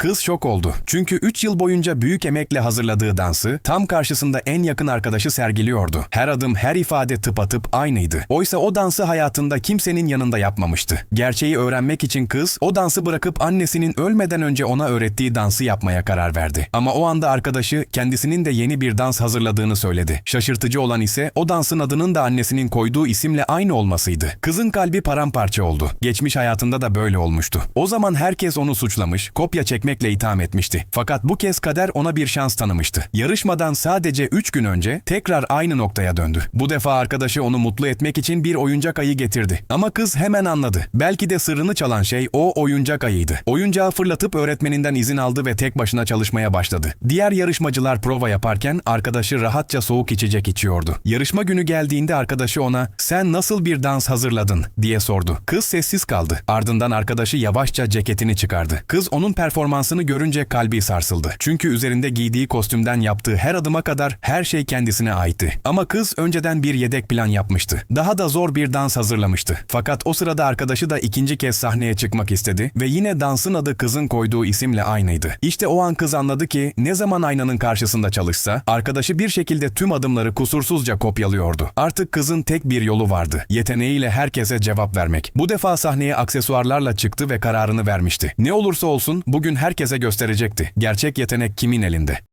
Kız şok oldu. Çünkü 3 yıl boyunca büyük emekle hazırladığı dansı tam karşısında en yakın arkadaşı sergiliyordu. Her adım, her ifade tıpatıp aynıydı. Oysa o dansı hayatında kimsenin yanında yapmamıştı. Gerçeği öğrenmek için kız o dansı bırakıp annesinin ölmeden önce ona öğrettiği dansı yapmaya karar verdi. Ama o anda arkadaşı kendisinin de yeni bir dans hazırladığını söyledi. Şaşırtıcı olan ise o dansın adının da annesinin koyduğu isimle aynı olmasıydı. Kızın kalbi paramparça oldu. Geçmiş hayatında da böyle olmuştu. O zaman herkes onu suçlamış, kopya çekmekle itham etmişti. Fakat bu kez kader ona bir şans tanımıştı. Yarışmadan sadece 3 gün önce tekrar aynı noktaya döndü. Bu defa arkadaşı onu mutlu etmek için bir oyuncak ayı getirdi. Ama kız hemen anladı. Belki de sırrını çalan şey o oyuncak ayıydı. Oyuncağı fırlatıp öğretmeninden izin aldı ve tek başına çalışmaya başladı. Diğer yarışmacılar prova yaparken arkadaşı rahatça soğuk içecek içiyordu. Yarışma günü geldiğinde arkadaşı ona "Sen nasıl bir dans hazırladın?" diye sordu. Kız sessiz kaldı. Ardından arkadaşı yavaşça ceketini çıkardı. Kız onun performansını görünce kalbi sarsıldı. Çünkü üzerinde giydiği kostümden yaptığı her adıma kadar her şey kendisine aitti. Ama kız önceden bir yedek plan yapmıştı. Daha da zor bir dans hazırlamıştı. Fakat o sırada arkadaşı da ikinci kez sahneye çıkmak istedi ve yine dansın adı kızın koyduğu isimle aynıydı. İşte o an kız anladı ki ne zaman aynanın karşısında çalışsa arkadaşı bir şekilde tüm adımları kusursuzca kopyalıyordu. Artık kızın tek bir yolu vardı. Yeteneğiyle herkese cevap vermek. Bu defa sahneye aksesuarlarla çıktı ve kararını vermişti. Ne olursa olsun bugün herkese gösterecekti. Gerçek yetenek kimin elinde?